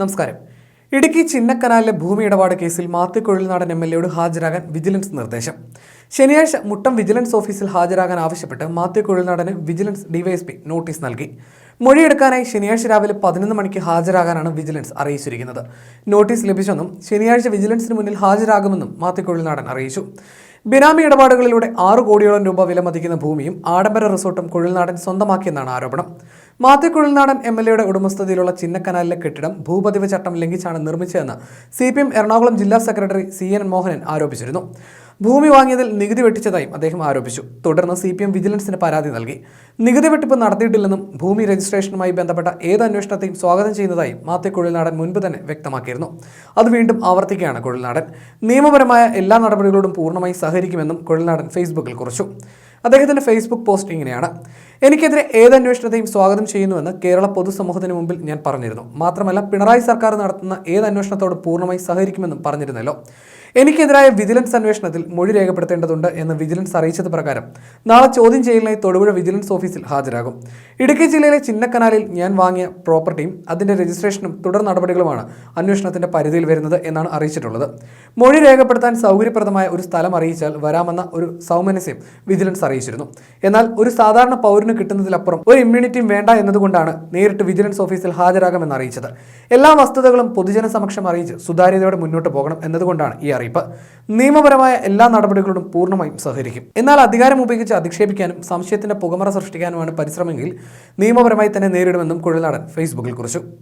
നമസ്കാരം. ഇടുക്കി ചിന്നക്കനാലിലെ ഭൂമി ഇടപാട് കേസിൽ മാത്തിക്കൊഴിൽ നടൻ എം എൽ എയോട് ഹാജരാകാൻ വിജിലൻസ് നിർദ്ദേശം. ശനിയാഴ്ച മുട്ടം വിജിലൻസ് ഓഫീസിൽ ഹാജരാകാൻ ആവശ്യപ്പെട്ട് മാത്തിക്കൊഴിൽ നടന് വിജിലൻസ് ഡിവൈഎസ്പി നോട്ടീസ് നൽകി. മൊഴിയെടുക്കാനായി ശനിയാഴ്ച രാവിലെ പതിനൊന്ന് മണിക്ക് ഹാജരാകാനാണ് വിജിലൻസ് അറിയിച്ചിരിക്കുന്നത്. നോട്ടീസ് ലഭിച്ചെന്നും ശനിയാഴ്ച വിജിലൻസിന് മുന്നിൽ ഹാജരാകുമെന്നും മാത്തിക്കൊഴിൽ നടൻ അറിയിച്ചു. ബിനാമി ഇടപാടുകളിലൂടെ ആറ് കോടിയോളം രൂപ വില മതിക്കുന്ന ഭൂമിയും ആഡംബര റിസോർട്ടും കുഴൽനാടൻ സ്വന്തമാക്കിയെന്നാണ് ആരോപണം. മാത്യു കുഴൽനാടൻ എം എൽ എയുടെ ഉടമസ്ഥതയിലുള്ള ചിന്നക്കനാലിലെ കെട്ടിടം ഭൂപതിവ് ചട്ടം ലംഘിച്ചാണ് നിർമ്മിച്ചതെന്ന് സി പി എം എറണാകുളം ജില്ലാ സെക്രട്ടറി സി എൻ മോഹനൻ ആരോപിച്ചിരുന്നു. ഭൂമി വാങ്ങിയതിൽ നികുതി വെട്ടിച്ചതായും അദ്ദേഹം ആരോപിച്ചു. തുടർന്ന് സി പി എം വിജിലൻസിന് പരാതി നൽകി. നികുതി വെട്ടിപ്പ് നടത്തിയിട്ടില്ലെന്നും ഭൂമി രജിസ്ട്രേഷനുമായി ബന്ധപ്പെട്ട ഏത് അന്വേഷണത്തെയും സ്വാഗതം ചെയ്യുന്നതായും മാത്യു കുഴൽനാടൻ മുൻപ് തന്നെ വ്യക്തമാക്കിയിരുന്നു. അത് വീണ്ടും ആവർത്തിക്കുകയാണ് കുഴൽനാടൻ. നിയമപരമായ എല്ലാ നടപടികളോടും പൂർണമായി സഹകരിക്കുമെന്നും കുഴൽനാടൻ ഫേസ്ബുക്കിൽ കുറിച്ചു. അദ്ദേഹത്തിന്റെ ഫേസ്ബുക്ക് പോസ്റ്റ് ഇങ്ങനെയാണ്. എനിക്കെതിരെ ഏത് അന്വേഷണത്തെയും സ്വാഗതം ചെയ്യുന്നുവെന്ന് കേരള പൊതുസമൂഹത്തിന് മുമ്പിൽ ഞാൻ പറഞ്ഞിരുന്നു. മാത്രമല്ല പിണറായി സർക്കാർ നടത്തുന്ന ഏത് അന്വേഷണത്തോട് പൂർണമായി സഹകരിക്കുമെന്നും പറഞ്ഞിരുന്നല്ലോ. എനിക്കെതിരായ വിജിലൻസ് അന്വേഷണത്തിൽ മൊഴി രേഖപ്പെടുത്തേണ്ടതുണ്ട് എന്ന് വിജിലൻസ് അറിയിച്ചത് പ്രകാരം നാളെ ചോദ്യം ചെയ്യലിനായി തൊടുപുഴ വിജിലൻസ് ഓഫീസിൽ ഹാജരാകും. ഇടുക്കി ജില്ലയിലെ ചിന്നക്കനാലിൽ ഞാൻ വാങ്ങിയ പ്രോപ്പർട്ടിയും അതിന്റെ രജിസ്ട്രേഷനും തുടർ നടപടികളുമാണ് അന്വേഷണത്തിന്റെ പരിധിയിൽ വരുന്നത് എന്നാണ് അറിയിച്ചിട്ടുള്ളത്. മൊഴി രേഖപ്പെടുത്താൻ സൗകര്യപ്രദമായ ഒരു സ്ഥലം അറിയിച്ചാൽ വരാമെന്ന ഒരു സൗമനസ്യം വിജിലൻസ് അറിയിച്ചിരുന്നു. എന്നാൽ ഒരു സാധാരണ പൗരന് കിട്ടുന്നതിലപ്പുറം ഒരു ഇമ്മ്യൂണിറ്റിയും വേണ്ട എന്നതുകൊണ്ടാണ് നേരിട്ട് വിജിലൻസ് ഓഫീസിൽ ഹാജരാകാമെന്ന് അറിയിച്ചത്. എല്ലാ വസ്തുതകളും പൊതുജന സമക്ഷം അറിയിച്ച് സുതാര്യതയോടെ മുന്നോട്ട് പോകണം എന്നതുകൊണ്ടാണ് ഈ അറിയിപ്പ്. നിയമപരമായ എല്ലാ നടപടികളോടും പൂർണമായും സഹകരിക്കും. എന്നാൽ അധികാരം ഉപയോഗിച്ച് അധിക്ഷേപിക്കാനും സംശയത്തിന്റെ പുകമറ സൃഷ്ടിക്കാനുമാണ് പരിശ്രമമെങ്കിൽ നിയമപരമായി തന്നെ നേരിടുമെന്നും കുഴൽനാടൻ ഫേസ്ബുക്കിൽ കുറിച്ചു.